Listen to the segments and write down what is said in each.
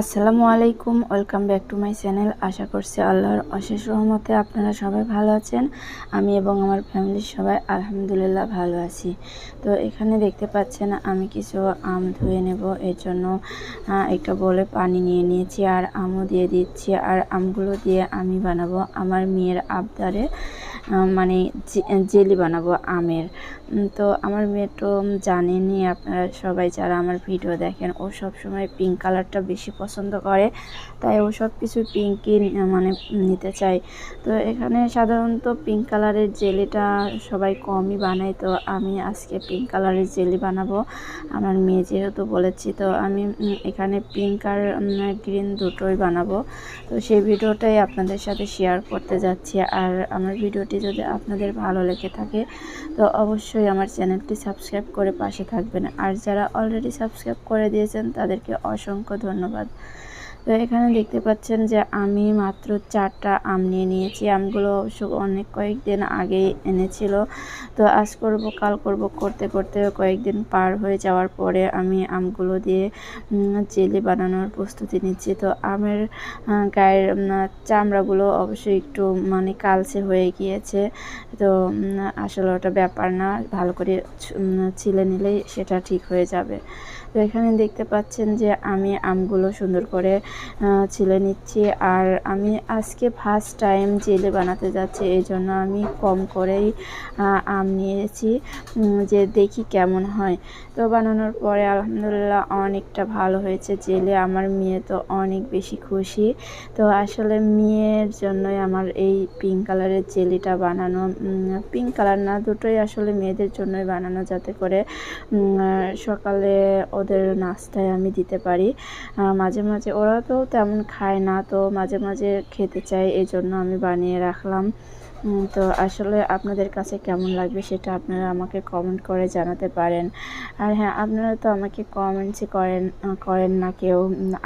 আসসালামু আলাইকুম, welcome back to my channel. আশা করছি আল্লাহর অশেষ রহমতে আপনারা সবাই ভালো আছেন। আমি এবং আমার ফ্যামিলির সবাই আলহামদুলিল্লাহ ভালো আছি। তো এখানে দেখতে পাচ্ছেন আমি কিছু আম ধুয়ে নেব। এর জন্য একটা বলে পানি নিয়ে নিয়েছি আর আমও দিয়ে দিচ্ছি। আর আমগুলো দিয়ে আমি বানাবো আমার মেয়ের আবদারে। মানে জেলি বানাবো আমের। তো আমার মেয়ে তো জানেনই, আপনারা সবাই যারা আমার ভিডিও দেখেন, ও সব সময় পিঙ্ক কালারটা বেশি পছন্দ করে। তাই ও সব কিছু পিঙ্কই মানে নিতে চায়। তো এখানে সাধারণত পিঙ্ক কালারের জেলিটা সবাই কমই বানায়। তো আমি আজকে পিঙ্ক কালারের জেলি বানাবো। আমার মেয়ে যেহেতু বলেছি, তো আমি এখানে পিঙ্ক আর গ্রিন দুটোই বানাবো। তো সেই ভিডিওটাই আপনাদের সাথে শেয়ার করতে যাচ্ছি। আর আমার ভিডিওটি যদি আপনাদের ভালো লেগে থাকে, তো অবশ্যই আমার চ্যানেলটি সাবস্ক্রাইব করে পাশে থাকবেন। আর যারা অলরেডি সাবস্ক্রাইব করে দিয়েছেন, তাদেরকে অসংখ্য ধন্যবাদ। তো এখানে দেখতে পাচ্ছেন যে আমি মাত্র চারটা আম নিয়ে নিয়েছি। আমগুলো অবশ্য অনেক কয়েকদিন আগেই এনেছিল। তো আজ করব, কাল করব করতে করতে কয়েকদিন পার হয়ে যাওয়ার পরে আমি আমগুলো দিয়ে জেলি বানানোর প্রস্তুতি নিচ্ছি। তো আমের গায়ের চামড়াগুলো অবশ্যই একটু মানে কালচে হয়ে গিয়েছে। তো আসলে ওটা ব্যাপার না। ভালো করে ছিলে নিলেই সেটা ঠিক হয়ে যাবে। তো এখানে দেখতে পাচ্ছেন যে আমি আমগুলো সুন্দর করে ছিলে নিচ্ছি। আর আমি আজকে ফার্স্ট টাইম জেলে বানাতে যাচ্ছি এই জন্য আমি কম করেই আম নিয়েছি যে দেখি কেমন হয়। তো বানানোর পরে আলহামদুলিল্লাহ অনেকটা ভালো হয়েছে জেলে। আমার মেয়ে তো অনেক বেশি খুশি। তো আসলে মেয়ের জন্যই আমার এই পিঙ্ক কালারের জেলিটা বানানো পিঙ্ক কালার না, দুটোই আসলে মেয়েদের জন্যই বানানো যাতে করে সকালে ওদের নাস্তায় আমি দিতে পারি। মাঝে মাঝে ওরা তো তেমন খায় না, তো মাঝে মাঝে খেতে চায় এই জন্য আমি বানিয়ে রাখলাম। তো আসলে আপনাদের কাছে কেমন লাগবে সেটা আপনারা আমাকে কমেন্ট করে জানাতে পারেন। আর হ্যাঁ আপনারা তো আমাকে কমেন্টসই করেন করেন না কেউ।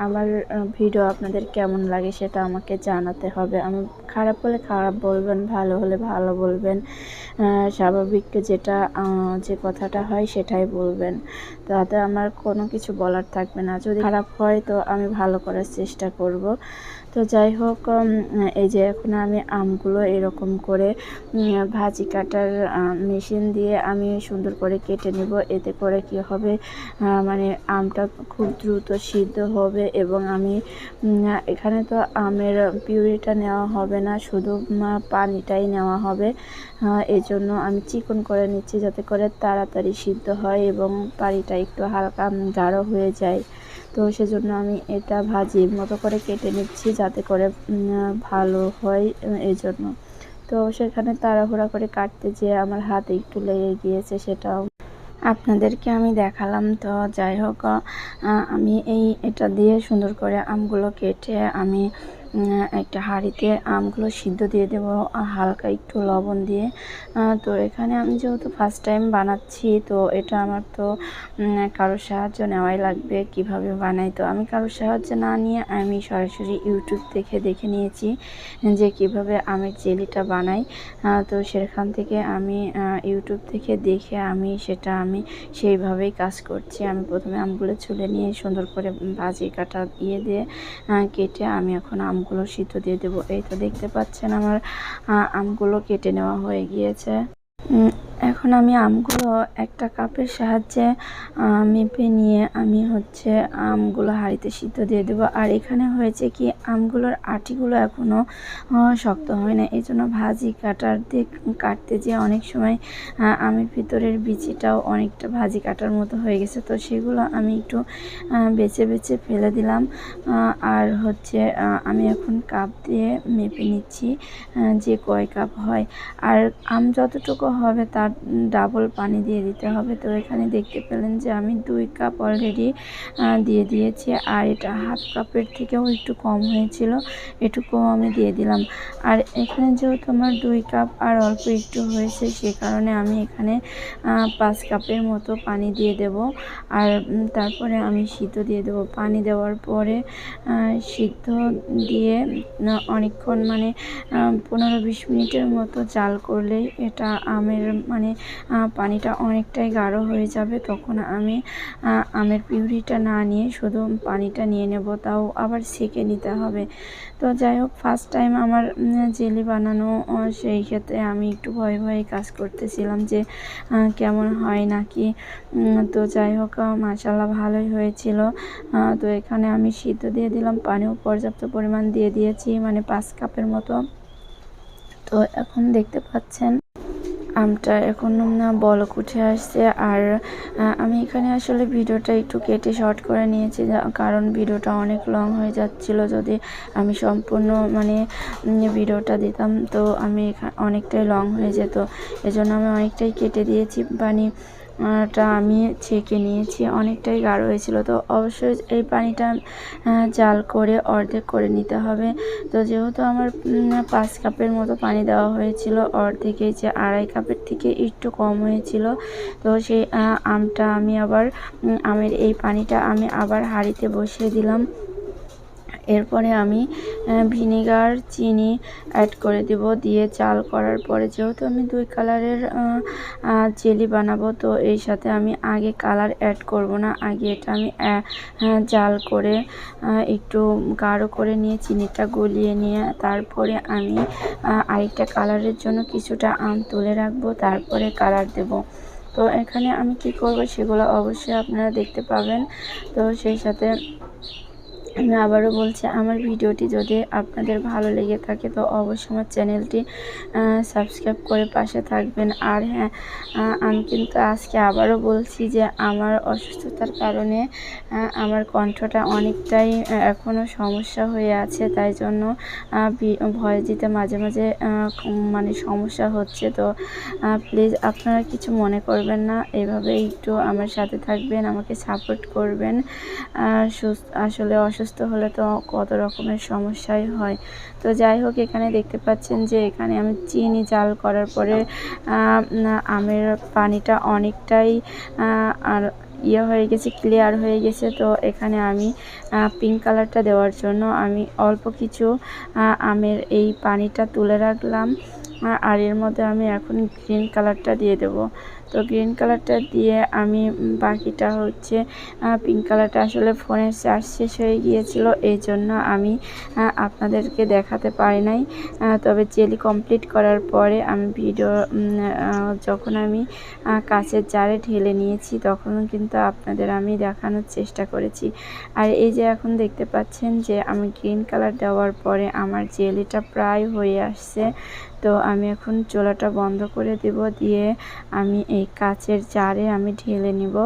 আমার ভিডিও আপনাদের কেমন লাগে সেটা আমাকে জানাতে হবে। আমি খারাপ হলে খারাপ বলবেন, ভালো হলে ভালো বলবেন। স্বাভাবিক যেটা যে কথাটা হয় সেটাই বলবেন। তাতে আমার কোনো কিছু বলার থাকবে না। যদি খারাপ হয় তো আমি ভালো করার চেষ্টা করব। তো যাই হোক এই যে এখন আমি আমগুলো এরকম করে ভাজি কাটার মেশিন দিয়ে আমি সুন্দর করে কেটে নেব। এতে করে কি হবে মানে আমটা খুব দ্রুত সিদ্ধ হবে এবং আমি এখানে তো আমের পিউরিটা নেওয়া হবে না শুধু পানিটাই নেওয়া হবে। আহ, এই জন্য আমি চিকন করে নিচ্ছি যাতে করে তাড়াতাড়ি সিদ্ধ হয় এবং পানিটা একটু হালকা গাঢ় হয়ে যায়। তো সেজন্য আমি এটা ভাজি মতো করে কেটে নিচ্ছি যাতে করে ভালো হয় এই জন্য। তো সেখানে তাড়াহুড়া করে কাটতে যেয়ে আমার হাত একটু লেগে গিয়েছে সেটাও। আপনাদেরকে আমি দেখালাম, তো যাই হোক আমি এই এটা দিয়ে সুন্দর করে আমগুলো কেটে আমি একটা হাঁড়িতে আমগুলো সিদ্ধ দিয়ে দেব হালকা একটু লবণ দিয়ে। তো এখানে আমি যেহেতু ফার্স্ট টাইম বানাচ্ছি, তো এটা আমার তো কারোর সাহায্য নেওয়াই লাগবে কীভাবে বানাই। তো আমি কারোর সাহায্য না নিয়ে আমি সরাসরি ইউটিউব থেকে দেখে নিয়েছি যে কীভাবে আমের জেলিটা বানাই। তো সেখান থেকে আমি ইউটিউব থেকে দেখে আমি সেটা আমি সেইভাবেই কাজ করছি। আমি প্রথমে আমগুলো ছুলে নিয়ে সুন্দর করে ভাজি কাটা ইয়ে দিয়ে কেটে আমি এখন আমগুলো সিদ্ধ দিয়ে দেবো। এই তো দেখতে পাচ্ছেন আমার আমগুলো কেটে নেওয়া হয়ে গিয়েছে। এখন আমি আমগুলো একটা কাপের সাহায্যে মেপে নিয়ে আমি হচ্ছে আমগুলো হাঁড়িতে সিদ্ধ দিয়ে দেবো। আর এখানে হয়েছে কি, আমগুলোর আটিগুলো এখনও শক্ত হয় না এই জন্য ভাজি কাটার দিয়ে কাটতে যেয়ে অনেক সময় আমের ভিতরের বিচিটাও অনেকটা ভাজি কাটার মতো হয়ে গেছে। তো সেগুলো আমি একটু বেছে বেছে ফেলে দিলাম। আর হচ্ছে আমি এখন কাপ দিয়ে মেপে নিচ্ছি যে কয় কাপ হয়। আর আম যতটুকু হবে তার ডাবল পানি দিয়ে দিতে হবে। তো এখানে দেখতে পেলেন যে আমি দুই কাপ অলরেডি দিয়ে দিয়েছি। আর এটা হাফ কাপের থেকেও একটু কম হয়েছিল এটুকু আমি দিয়ে দিলাম। আর এখানে যেহেতু আমার দুই কাপ আর অল্প একটু হয়েছে, সে কারণে আমি এখানে পাঁচ কাপের মতো পানি দিয়ে দেব। আর তারপরে আমি সিদ্ধ দিয়ে দেব। পানি দেওয়ার পরে সিদ্ধ দিয়ে অনেকক্ষণ মানে পনেরো বিশ মিনিটের মতো জাল করলেই এটা আমের মানে মানে পানিটা অনেকটাই গাঢ় হয়ে যাবে, তখন আমি আমের পিউরিটা না নিয়ে শুধু পানিটা নিয়ে নেব, তাও আবার সেকে নিতে হবে। তো যাই হোক ফার্স্ট টাইম আমার জেলি বানানো সেই ক্ষেত্রে আমি একটু ভয়ে ভয়ে কাজ করতেছিলাম যে কেমন হয় নাকি তো যাই হোক মাসাল্লাহ ভালোই হয়েছিল। তো এখানে আমি সিদ্ধ দিয়ে দিলাম, পানিও পর্যাপ্ত পরিমাণ দিয়ে দিয়েছি মানে পাঁচ কাপের মতো। তো এখন দেখতে পাচ্ছেন আমটা এখন না বলক উঠে আসছে। আর আমি এখানে আসলে ভিডিওটা একটু কেটে শর্ট করে নিয়েছি কারণ ভিডিওটা অনেক লং হয়ে যাচ্ছিল যদি আমি সম্পূর্ণ মানে ভিডিওটা দিতাম তো আমি অনেকটাই লং হয়ে যেত। এজন্য আমি অনেকটাই কেটে দিয়েছি। আহ, টা আমি ছেঁকে নিয়েছি, অনেকটাই গাঢ় হয়েছিল। তো অবশ্যই এই পানিটা জাল করে অর্ধেক করে নিতে হবে। তো যেহেতু আমার পাঁচ কাপের মতো পানি দেওয়া হয়েছিল, অর্ধেকে যে আড়াই কাপের থেকে একটু কম হয়েছিল, তো সেই আমটা আমি আবার আমের এই পানিটা আমি আবার হাঁড়িতে বসিয়ে দিলাম। এরপরে আমি ভিনেগার, চিনি অ্যাড করে দেব। দিয়ে চাল করার পরে যেহেতু আমি দুই কালারের জেলি বানাবো, তো এই সাথে আমি আগে কালার অ্যাড করব না। আগে এটা আমি জাল করে একটু গাঢ় করে নিয়ে চিনিটা গলিয়ে নিয়ে তারপরে আমি আরেকটা কালারের জন্য কিছুটা আম তুলে রাখব, তারপরে কালার দেব। তো এখানে আমি কি করব সেগুলো অবশ্যই আপনারা দেখতে পাবেন। তো সেই সাথে আমি আবারও বলছি, আমার ভিডিওটি যদি আপনাদের ভালো লেগে থাকে, তো অবশ্যই আমার চ্যানেলটি সাবস্ক্রাইব করে পাশে থাকবেন। আর হ্যাঁ আমি কিন্তু আজকে আবারও বলছি যে, আমার অসুস্থতার কারণে আমার কণ্ঠটা অনেকটাই এখনও সমস্যা হয়ে আছে। তাই জন্য ভয়েস দিতে মাঝে মাঝে মানে সমস্যা হচ্ছে। তো প্লিজ আপনারা কিছু মনে করবেন না। এভাবে একটু আমার সাথে থাকবেন, আমাকে সাপোর্ট করবেন। সুস্থ, আসলে অসুস্থ হলে তো কত রকমের সমস্যাই হয়। তো যাই হোক, এখানে দেখতে পাচ্ছেন যে এখানে আমি চিনি জাল করার পরে আমের পানিটা অনেকটাই আর ইয়ে হয়ে গেছে ক্লিয়ার হয়ে গেছে। তো এখানে আমি পিঙ্ক কালারটা দেওয়ার জন্য আমি অল্প কিছু আমের এই পানিটা তুলে রাখলাম। আর এর মধ্যে আমি এখন গ্রিন কালারটা দিয়ে দেবো। তো গ্রিন কালারটা দিয়ে আমি বাকিটা হচ্ছে পিঙ্ক কালারটা আসলে ফোনের চার্জ শেষ হয়ে গিয়েছিল, এই জন্য আমি আপনাদেরকে দেখাতে পারি নাই। তবে জেলি কমপ্লিট করার পরে আমি ভিডিও যখন আমি কাঁচের জারে ঢেলে নিয়েছি, তখন কিন্তু আপনাদের আমি দেখানোর চেষ্টা করেছি। আর এই যে এখন দেখতে পাচ্ছেন যে আমি গ্রিন কালার দেওয়ার পরে আমার জেলিটা প্রায় হয়ে আসছে। তো আমি এখন চোলাটা বন্ধ করে দেব, দিয়ে আমি এই কাচের জারে আমি ঢেলে নিব।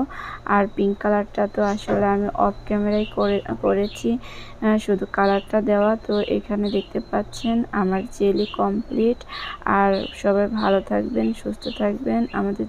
আর পিঙ্ক কালারটা তো আসলে আমি অফ ক্যামেরায় করে, করেছি শুধু কালারটা দেওয়া। তো এখানে দেখতে পাচ্ছেন আমার জেলি কমপ্লিট আর সবাই ভালো থাকবেন, সুস্থ থাকবেন। আমাদের